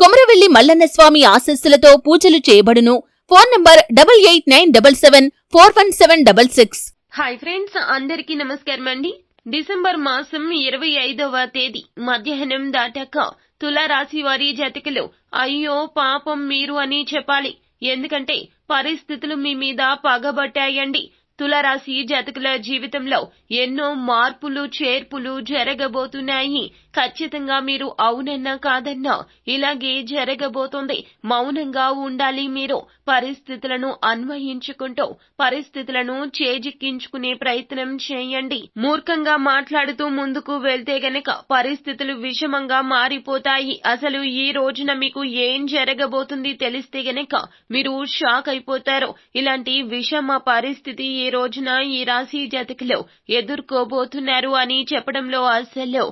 కొమరవెల్లి మల్లన్న స్వామి ఆశస్సులతో పూజలు చేయబడును. Phone number double eight nine double seven four one seven double six. Hi friends అందరికీ నమస్కారం అండి. డిసెంబర్ మాసం ఇరవై ఐదవ తేదీ మధ్యాహ్నం దాటాక తులారాశి వారి జతకులు అయ్యో పాపం మీరు అని చెప్పాలి. ఎందుకంటే పరిస్థితులు మీ మీద పగబట్టాయండి. తులారాశి జాతకుల జీవితంలో ఎన్నో మార్పులు చేర్పులు జరగబోతున్నాయి. ఖచ్చితంగా మీరు అవునన్నా కాదన్నా ఇలాగే జరగబోతుంది. మౌనంగా ఉండాలి మీరు. పరిస్థితులను అన్వయించుకుంటూ పరిస్థితులను చేజిక్కించుకునే ప్రయత్నం చేయండి. మూర్ఖంగా మాట్లాడుతూ ముందుకు వెళ్తే గనక పరిస్థితులు విషమంగా మారిపోతాయి. అసలు ఈ రోజున మీకు ఏం జరగబోతుంది తెలిస్తే గనక మీరు షాక్ అయిపోతారు. ఇలాంటి విషమ పరిస్థితి ఈ రోజున ఈ రాశి జాతకులు ఎదుర్కోబోతున్నారు అని చెప్పడంలో అసలు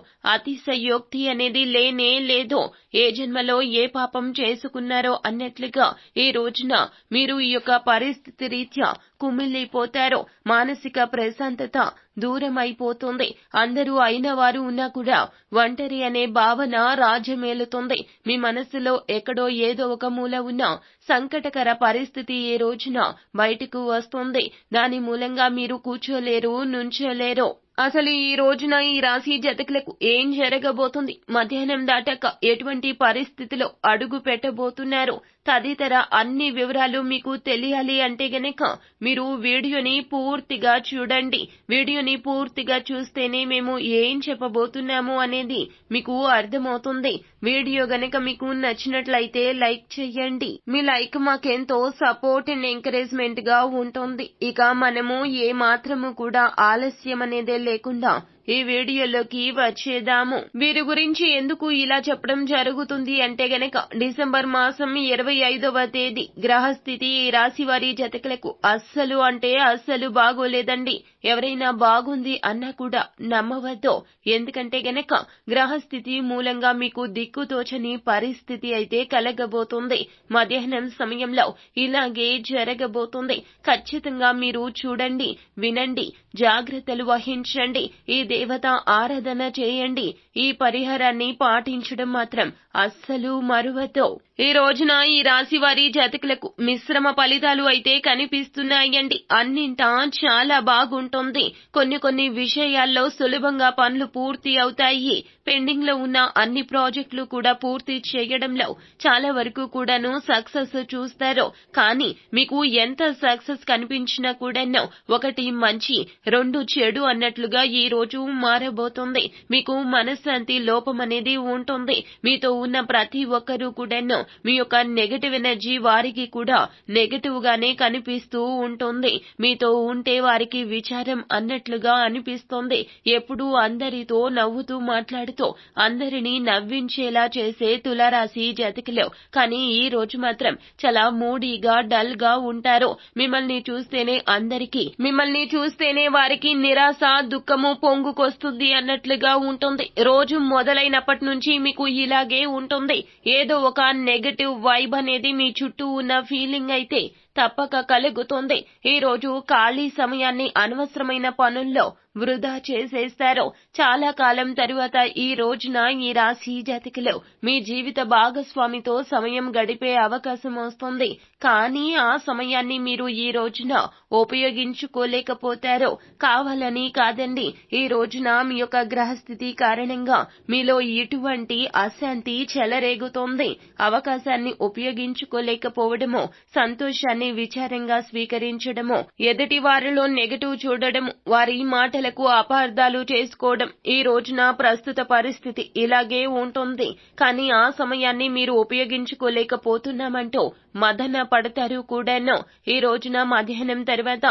అతిశయోక్తి అనేది లేనే లేదు. ఏ జన్మలో ఏ పాపం చేసుకున్నారో అన్నట్లుగా ఈ రోజున మీరు ఈ యొక్క పరిస్థితి రీత్యా కుమిలిపోతారు. మానసిక ప్రశాంతత దూరం అయిపోతుంది అందరూ అయిన వారు ఉన్నా కూడా ఒంటరి అనే భావన రాజ్యమేలుతుంది మీ మనస్సులో ఎక్కడో ఏదో ఒక మూల ఉన్న సంకటకర పరిస్థితి ఈ రోజున బయటకు వస్తుంది. దాని మూలంగా మీరు కూర్చోలేరు నుంచోలేరు. అసలు ఈ రోజున ఈ రాశి జతకులకు ఏం జరగబోతుంది? మధ్యాహ్నం దాటాక ఎటువంటి పరిస్థితిలో అడుగు పెట్టబోతున్నారు? తదితర అన్ని వివరాలు మీకు తెలియాలి అంటే గనక మీరు వీడియోని పూర్తిగా చూడండి. వీడియో వీడియోని పూర్తిగా చూస్తేనే మేము ఏం చెప్పబోతున్నాము అనేది మీకు అర్థమవుతుంది. వీడియో గనక మీకు నచ్చినట్లయితే లైక్ చేయండి మీ లైక్ మాకెంతో సపోర్ట్ అండ్ ఎంకరేజ్మెంట్గా ఉంటుంది. ఇక మనము ఏ మాత్రము కూడా ఆలస్యం అనేదే లేకుండా ఈ వీడియోలోకి వచ్చేదాము వీరి గురించి ఎందుకు ఇలా చెప్పడం జరుగుతుంది అంటే గనక డిసెంబర్ మాసం ఇరవై ఐదవ తేదీ గ్రహస్థితి ఈ రాశి వారి జతకులకు అస్సలు అంటే అస్సలు బాగోలేదండి. ఎవరైనా బాగుంది అన్నా కూడా నమ్మవద్దు. ఎందుకంటే గనక గ్రహస్థితి మూలంగా మీకు దిక్కుతోచని పరిస్థితి అయితే కలగబోతుంది. మధ్యాహ్నం సమయంలో ఇలాగే జరగబోతుంది. ఖచ్చితంగా మీరు చూడండి వినండి జాగ్రత్తలు వహించండి. ఈ దేవత ఆరాధన చేయండి. ఈ పరిహారాన్ని పాటించడం మాత్రం అస్సలు మరువతో ఈ రోజున ఈ రాశి వారి జాతకులకు మిశ్రమ ఫలితాలు అయితే కనిపిస్తున్నాయండి. అన్నింటా చాలా బాగుంటుంది. కొన్ని కొన్ని విషయాల్లో సులభంగా పనులు పూర్తి అవుతాయి. పెండింగ్లో ఉన్న అన్ని ప్రాజెక్టులు కూడా పూర్తి చేయడంలో చాలా వరకు కూడాను సక్సెస్ చూస్తారు. కానీ మీకు ఎంత సక్సెస్ కనిపించినా కూడాను ఒకటి మంచి రెండు చెడు అన్నట్లుగా ఈ రోజు మారబోతుంది. మీకు మనశ్శాంతి లోపం అనేది ఉంటుంది. మీతో ఉన్న ప్రతి ఒక్కరూ కూడాను మీ యొక్క నెగటివ్ ఎనర్జీ వారికి కూడా నెగటివ్ గానే కనిపిస్తూ ఉంటుంది. మీతో ఉంటే వారికి విచారం అన్నట్లుగా అనిపిస్తుంది. ఎప్పుడూ అందరితో నవ్వుతూ మాట్లాడుతూ అందరినీ నవ్వించేలా చేసే తులారాశి జతకులు. కానీ ఈ రోజు మాత్రం చాలా మూడీగా డల్గా ఉంటారు. మిమ్మల్ని చూస్తేనే అందరికీ మిమ్మల్ని చూస్తేనే వారికి నిరాశ దుఃఖము పొంగుకొస్తుంది అన్నట్లుగా ఉంటుంది. రోజు మొదలైనప్పటి నుంచి మీకు ఇలాగే ఉంటుంది. ఏదో ఒక నెగటివ్ వైబ్ అనేది మీ చుట్టూ ఉన్న ఫీలింగ్ అయితే తప్పక కలుగుతుంది. ఈ రోజు ఖాళీ సమయాన్ని అనవసరమైన పనుల్లో వృధా చేసేస్తారు. చాలా కాలం తరువాత ఈ రోజున ఈ రాశి జాతకులు మీ జీవిత భాగస్వామితో సమయం గడిపే అవకాశం వస్తుంది. కానీ ఆ సమయాన్ని మీరు ఈ రోజున ఉపయోగించుకోలేకపోతారు. కావాలని కాదండి. ఈ రోజున మీ యొక్క గ్రహస్థితి కారణంగా మీలో ఇటువంటి అశాంతి చెలరేగుతోంది. అవకాశాన్ని ఉపయోగించుకోలేకపోవడము సంతోషాన్ని విచారంగా స్వీకరించడము ఎదుటి వారిలో నెగటివ్ చూడడము వారి మహిళలకు అపార్థాలు చేసుకోవడం ఈ రోజున ప్రస్తుత పరిస్థితి ఇలాగే ఉంటుంది. కానీ ఆ సమయాన్ని మీరు ఉపయోగించుకోలేకపోతున్నామంటూ మదన పడతారు కూడాను. ఈ రోజున మధ్యాహ్నం తర్వాత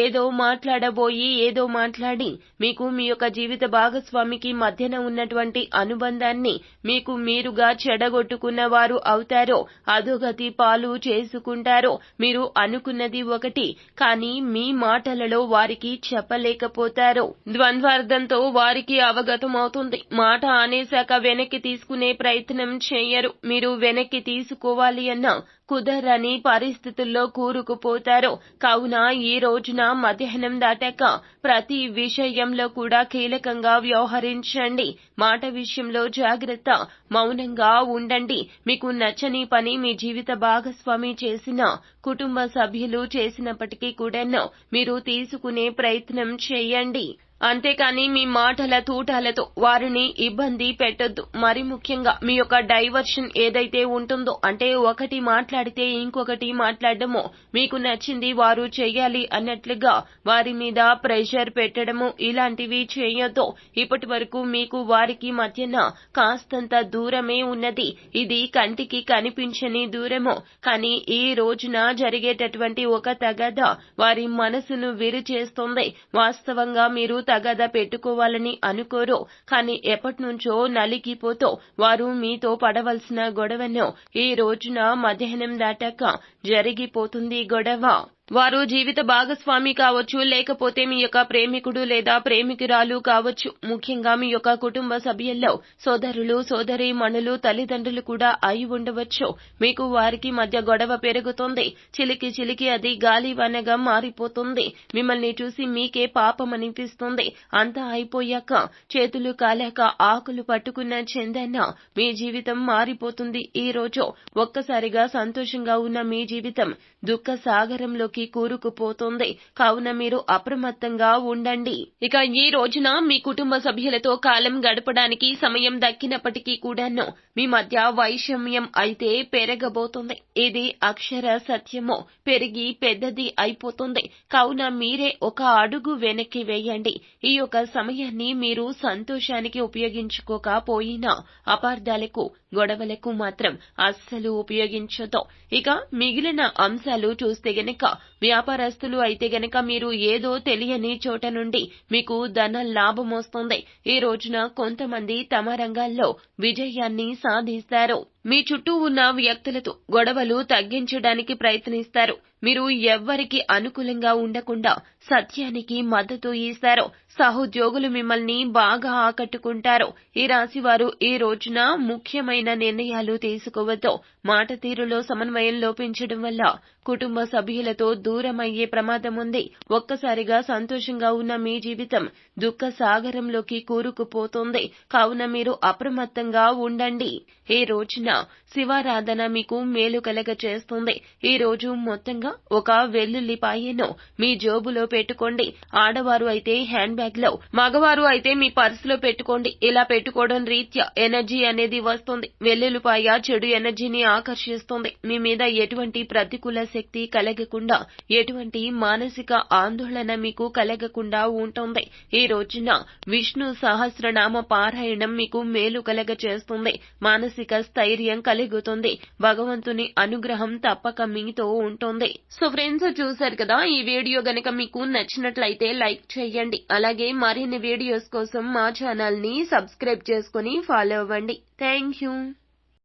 ఏదో మాట్లాడబోయి ఏదో మాట్లాడి మీకు మీ యొక్క జీవిత భాగస్వామికి మధ్యన ఉన్నటువంటి అనుబంధాన్ని మీకు మీరుగా చెడగొట్టుకున్న వారు అవుతారో అధోగతి పాలు చేసుకుంటారో మీరు అనుకున్నది ఒకటి. కానీ మీ మాటలలో వారికి చెప్పలేకపోతారు. ద్వంద్వార్థంతో వారికి అవగతమవుతుంది. మాట అనేశాక వెనక్కి తీసుకునే ప్రయత్నం చేయరు. మీరు వెనక్కి తీసుకోవాలి అన్నా కుదరని పరిస్థితుల్లో కూరుకుపోతారు. కావున ఈ రోజున మధ్యాహ్నం దాటాక ప్రతి విషయంలో కూడా కీలకంగా వ్యవహరించండి. మాట విషయంలో జాగ్రత్త మౌనంగా ఉండండి. మీకు నచ్చని పని మీ జీవిత భాగస్వామి చేసిన కుటుంబ సభ్యులు చేసినప్పటికీ కూడాను మీరు తీసుకునే ప్రయత్నం చేయండి. అంతేకాని మీ మాటల తూటాలతో వారిని ఇబ్బంది పెట్టొద్దు. మరి ముఖ్యంగా మీ యొక్క డైవర్షన్ ఏదైతే ఉంటుందో అంటే ఒకటి మాట్లాడితే ఇంకొకటి మాట్లాడడము మీకు నచ్చింది వారు చేయాలి అన్నట్లుగా వారి మీద ప్రెషర్ పెట్టడము ఇలాంటివి చేయొద్దు. ఇప్పటి వరకు మీకు వారికి మధ్యన కాస్తంత దూరమే ఉన్నది. ఇది కంటికి కనిపించని దూరము. కానీ ఈ రోజున జరిగేటటువంటి ఒక తగద వారి మనసును విరి చేస్తుంది వాస్తవంగా మీరు తగద పెట్టుకోవాలని అనుకోరు కానీ ఎప్పటి నుంచో నలిగిపోతూ వారు మీతో పడవలసిన గొడవను ఈ రోజున మధ్యాహ్నం దాటాక జరిగిపోతుంది గొడవ. వారు జీవిత భాగస్వామి కావచ్చు లేకపోతే మీ యొక్క ప్రేమికుడు లేదా ప్రేమికురాలు కావచ్చు. ముఖ్యంగా మీ యొక్క కుటుంబ సభ్యుల్లో సోదరులు సోదరి మణులు తల్లిదండ్రులు కూడా అయి ఉండవచ్చు. మీకు వారికి మధ్య గొడవ పెరుగుతుంది. చిలికి చిలికి అది గాలివానగా మారిపోతుంది. మిమ్మల్ని చూసి మీకే పాపం అనిపిస్తుంది. అంతా అయిపోయాక చేతులు కాలేక ఆకులు పట్టుకున్న చెందన్న మీ జీవితం మారిపోతుంది. ఈ రోజు ఒక్కసారిగా సంతోషంగా ఉన్న మీ జీవితం దుఃఖ సాగరంలోకి కూరుకుపోతుంది. కావున మీరు అప్రమత్తంగా ఉండండి. ఇక ఈ రోజున మీ కుటుంబ సభ్యులతో కాలం గడపడానికి సమయం దక్కినప్పటికీ కూడాను మీ మధ్య వైషమ్యం అయితే పెరగబోతుంది. ఇది అక్షర సత్యము పెరిగి పెద్దది అయిపోతుంది. కావున మీరే ఒక అడుగు వెనక్కి వేయండి. ఈ యొక్క సమయాన్ని మీరు సంతోషానికి ఉపయోగించుకోకపోయినా అపార్థాలకు గొడవలకు మాత్రం అస్సలు ఉపయోగించదు. ఇక మిగిలిన అంశాలు చూస్తే గనక వ్యాపారస్తులు అయితే గనక మీరు ఏదో తెలియని చోట నుండి మీకు ధన లాభం వస్తుంది. ఈ రోజున కొంతమంది తమ రంగాల్లో విజయాన్ని సాధిస్తారు. మీ చుట్టూ ఉన్న వ్యక్తులతో గొడవలు తగ్గించడానికి ప్రయత్నిస్తారు. మీరు ఎవ్వరికి అనుకూలంగా ఉండకుండా సత్యానికి మద్దతు ఇస్తారు. సహోద్యోగులు మిమ్మల్ని బాగా ఆకట్టుకుంటారు. ఈ రాశి వారు ఈ రోజున ముఖ్యమైన నిర్ణయాలు తీసుకోవద్దు. మాట తీరులో సమన్వయం లోపించడం వల్ల కుటుంబ సభ్యులతో దూరం అయ్యే ప్రమాదం ఉంది. ఒక్కసారిగా సంతోషంగా ఉన్న మీ జీవితం దుఃఖ సాగరంలోకి కూరుకుపోతుంది. కావున మీరు అప్రమత్తంగా ఉండండి. ఈ రోజున శివారాధన మీకు మేలు కలగ చేస్తుంది. ఈ రోజు మొత్తంగా ఒక వెల్లుల్లిపాయను మీ జోబులో పెట్టుకోండి. ఆడవారు అయితే హ్యాండ్ బ్యాగ్లో మగవారు అయితే మీ పర్సులో పెట్టుకోండి. ఇలా పెట్టుకోవడం రీత్యా ఎనర్జీ అనేది వస్తుంది. వెల్లుల్లిపాయ చెడు ఎనర్జీని ఆకర్షిస్తుంది. మీ మీద ఎటువంటి ప్రతికూల శక్తి కలగకుండా ఎటువంటి మానసిక ఆందోళన మీకు కలగకుండా ఉంటుంది. ఈ రోజున విష్ణు సహస్రనామ పారాయణం మీకు మేలు కలగ చేస్తుంది మానసిక స్థైర్యం కలుగుతుంది. భగవంతుని అనుగ్రహం తప్పక మీతో ఉంటుంది. సో ఫ్రెండ్స్ చూశారు కదా? ఈ వీడియో గనక మీకు నచ్చినట్లయితే లైక్ చేయండి. అలాగే మరిన్ని వీడియోస్ కోసం మా ఛానల్ని సబ్స్క్రైబ్ చేసుకుని ఫాలో అవ్వండి. Thank you.